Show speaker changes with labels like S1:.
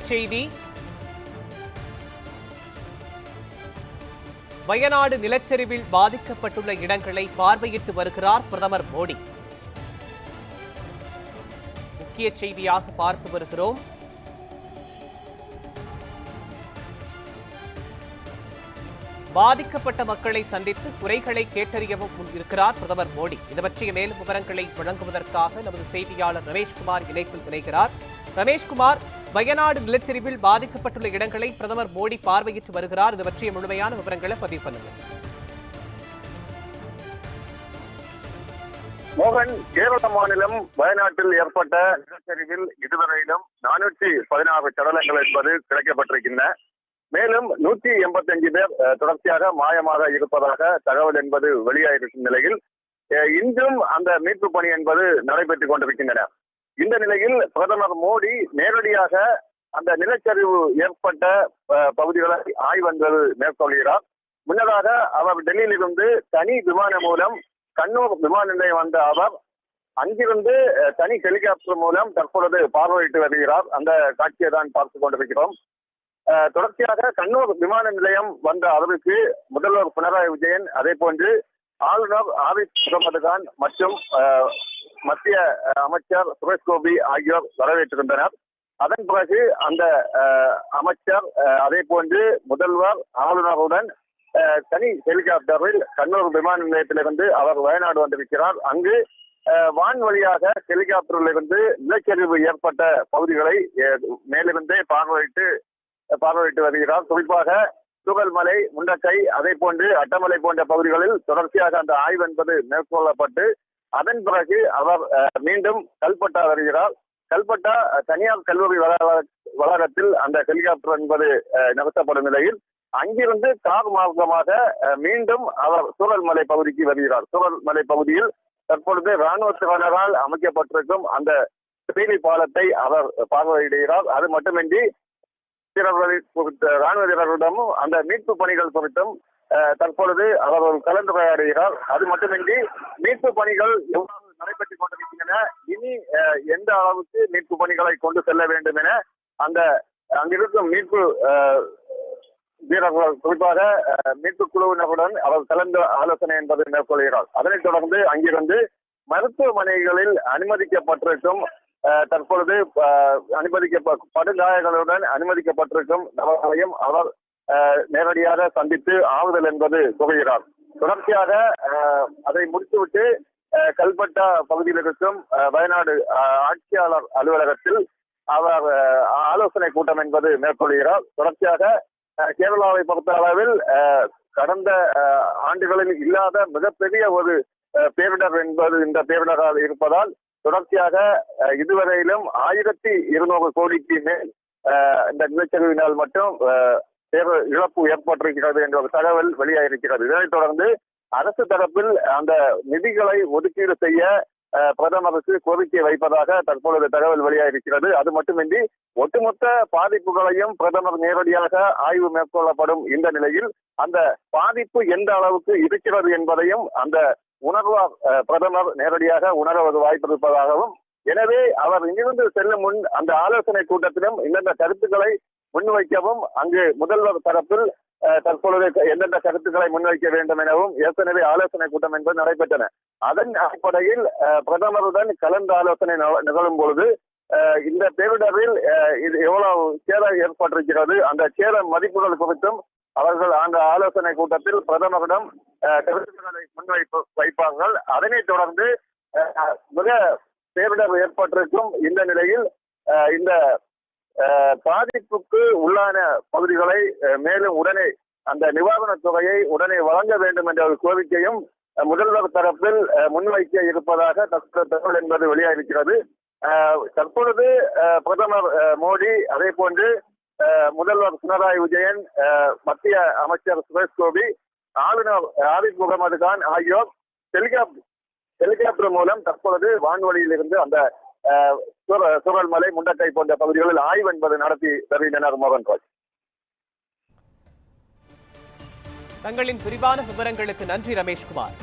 S1: செய்தி. வயநாடு நிலச்சரிவில் பாதிக்கப்பட்டுள்ள இடங்களை பார்வையிட்டு வருகிறார் பிரதமர் மோடி. முக்கிய செய்தியாக பார்த்து வருகிறோம். பாதிக்கப்பட்ட மக்களை சந்தித்து குறைகளை கேட்டறியவும் இருக்கிறார் பிரதமர் மோடி. இது பற்றிய மேலும் விவரங்களை வழங்குவதற்காக நமது செய்தியாளர் ரமேஷ்குமார் இணைப்பில் இணைகிறார். ரமேஷ்குமார் வயநாடு நிலச்சரிவில் பாதிக்கப்பட்டுள்ள இடங்களை பிரதமர் மோடி பார்வையிட்டு வருகிறார். இது பற்றிய முழுமையான விவரங்களை பதிவு பண்ணுங்கள்
S2: மோகன் கேரள மாநிலம் வயநாட்டில் ஏற்பட்ட நிலச்சரிவில் இதுவரையிலும் நானூற்றி பதினாறு சடலங்கள் என்பது கிடைக்கப்பட்டிருக்கின்றன. மேலும் நூற்றி எண்பத்தி அஞ்சு பேர் தொடர்ச்சியாக மாயமாக இருப்பதாக தகவல் என்பது வெளியாகிருக்கும் நிலையில் இன்றும் அந்த மீட்பு பணி என்பது நடைபெற்றுக் கொண்டிருக்கின்றன. இந்த நிலையில் பிரதமர் மோடி நேரடியாக அந்த நிலச்சரிவு ஏற்பட்ட பகுதிகளை ஆய்வங்கள் மேற்கொள்கிறார். முன்னதாக அவர் டெல்லியிலிருந்து தனி விமானம் மூலம் கண்ணூர் விமான நிலையம் வந்த அவர் அங்கிருந்து தனி ஹெலிகாப்டர் மூலம் தற்பொழுது பார்வையிட்டு வருகிறார். அந்த காட்சியை தான் பார்த்து கொண்டிருக்கிறோம். அஹ், தொடர்ச்சியாக கண்ணூர் விமான நிலையம் வந்த அளவுக்கு முதல்வர் பினராயி விஜயன் அதே போன்று ஆளுநர் ஆரிஃப் முகமது கான் மற்றும் அஹ், மத்திய அஹ், அமைச்சர் சுரேஷ் கோபி ஆகியோர் வரவேற்றிருந்தனர். அதன் பிறகு அந்த அமைச்சர் அதே போன்று முதல்வர் ஆளுநருடன் தனி ஹெலிகாப்டரில் கண்ணூர் விமான நிலையத்திலிருந்து அவர் வயநாடு வந்திருக்கிறார். அங்கு அஹ், வான் வழியாக ஹெலிகாப்டரிலிருந்து நிலச்சரிவு ஏற்பட்ட பகுதிகளை மேலிருந்தே பார்வையிட்டு பார்வையிட்டு வருகிறார். குறிப்பாக துகல்மலை முண்டக்கை அதே போன்று அட்டமலை போன்ற பகுதிகளில் தொடர்ச்சியாக அந்த ஆய்வு என்பது மேற்கொள்ளப்பட்டு அதன் பிறகு அவர் மீண்டும் கல்பட்டா வருகிறார். கல்பட்டா தனியார் கல்லூரி வளாக- வளாகத்தில் அந்த ஹெலிகாப்டர் என்பது அஹ், நிறுத்தப்படும் நிலையில் அங்கிருந்து கார் மார்க்கமாக மீண்டும் அவர் சூழல்மலை பகுதிக்கு வருகிறார். சூழல்மலை பகுதியில் தற்பொழுது ராணுவத்தினரால் அமைக்கப்பட்டிருக்கும் அந்த பீலி பாலத்தை அவர் பார்வையிடுகிறார். அது மட்டுமின்றி வீரர்களை குறித்த ராணுவ வீரர்களிடமும் அந்த மீட்பு பணிகள் குறித்தும் தற்பொழுது அவர் கலந்துரையாடுகிறார் அது மட்டுமின்றி மீட்பு பணிகள் எவ்வாறு நடைபெற்றுக் கொண்டிருக்கின்றன இனி அஹ், எந்த அளவுக்கு மீட்பு பணிகளை கொண்டு செல்ல வேண்டும் என அந்த அங்கிருக்கும் மீட்பு வீரர்கள் குறிப்பாக மீட்பு குழுவினருடன் அவர் கலந்து ஆலோசனை என்பதை மேற்கொள்கிறார். அதனைத் தொடர்ந்து அங்கிருந்து மருத்துவமனைகளில் அனுமதிக்கப்பட்டிருக்கும் அஹ், தற்பொழுது அஹ், அனுமதிக்க படுகாயங்களுடன் அனுமதிக்கப்பட்டிருக்கும் நபர்களையும் அவர் நேரடியாக சந்தித்து ஆறுதல் என்பது கூறுகிறார் தொடர்ச்சியாக அதை முடித்துவிட்டு அஹ், கல்பட்டா பகுதியில் இருக்கும் அஹ், வயநாடு ஆட்சியாளர் அலுவலகத்தில் அவர் ஆலோசனை கூட்டம் என்பது மேற்கொள்கிறார். தொடர்ச்சியாக அஹ், கேரளாவை பொறுத்த அளவில் அஹ், கடந்த ஆண்டுகளில் இல்லாத மிகப்பெரிய ஒரு அஹ், பேரிடர் என்பது இந்த பேரிடராக இருப்பதால் தொடர்ச்சியாக அஹ், இதுவரையிலும் ஆயிரத்தி இருநூறு கோடிக்கு மேல் இந்த நிலச்சரிவினால் மட்டும் அஹ், இழப்பு ஏற்பட்டிருக்கிறது என்ற ஒரு தகவல் வெளியாகிருக்கிறது இதனைத் தொடர்ந்து அரசு தரப்பில் அந்த நிதிகளை ஒதுக்கீடு செய்ய பிரதமருக்கு கோரிக்கை வைப்பதாக தற்பொழுது தகவல் வெளியாகிருக்கிறது அது மட்டுமின்றி ஒட்டுமொத்த பாதிப்புகளையும் பிரதமர் நேரடியாக ஆய்வு மேற்கொள்ளப்படும் இந்த நிலையில் அந்த பாதிப்பு எந்த அளவுக்கு இருக்கிறது என்பதையும் அந்த உணர்வா அஹ், பிரதமர் நேரடியாக உணர்வது வாய்ப்பு இருப்பதாகவும் எனவே அவர் இங்கிருந்து செல்லும் முன் அந்த ஆலோசனை கூட்டத்திலும் இந்தந்த கருத்துக்களை முன்வைக்கவும் அங்கு முதல்வர் தரப்பில் அஹ், தற்பொழுது எந்தெந்த கருத்துக்களை முன்வைக்க வேண்டும் எனவும் ஏற்கனவே ஆலோசனை கூட்டம் என்பது நடைபெற்றன. அதன் அடிப்படையில் அஹ், பிரதமருடன் கலந்து ஆலோசனை ந- நிகழும் பொழுது இந்த பேரிடரில் அஹ், இது எவ்வளவு சேதம் ஏற்பட்டிருக்கிறது அந்த சேத மதிப்புகள் குறித்தும் அவர்கள் அந்த ஆலோசனை கூட்டத்தில் பிரதமரிடம் கருத்துக்களை முன்வைப்பு வைப்பார்கள். அதனைத் தொடர்ந்து அஹ், மிக பேரிடர் ஏற்பட்டிருக்கும் இந்த நிலையில் அஹ், இந்த பாதிப்புக்கு உள்ளான பகுதிகளை மேலும் உடனே அந்த நிவாரணத் தொகையை உடனே வழங்க வேண்டும் என்ற ஒரு கோரிக்கையும் முதல்வர் தரப்பில் முன்வைக்க இருப்பதாக தற்போது தகவல் என்பது வெளியாகிருக்கிறது தற்பொழுது பிரதமர் மோடி அதே போன்று முதல்வர் பினராயி விஜயன் மத்திய அமைச்சர் சுரேஷ் கோபி ஆளுநர் ஆரிஃப் முகமது கான் ஆகியோர் ஹெலிகாப்டர் ஹெலிகாப்டர் மூலம் தற்பொழுது வான்வழியில் இருந்து அந்த சுரல்மலை முண்டக்கை போன்ற பகுதிகளில் ஆய்வு என்பது நடத்தி வருகின்றனர் மோகன் ராஜ்
S1: தங்களின் விரிவான விவரங்களுக்கு நன்றி ரமேஷ்குமார்.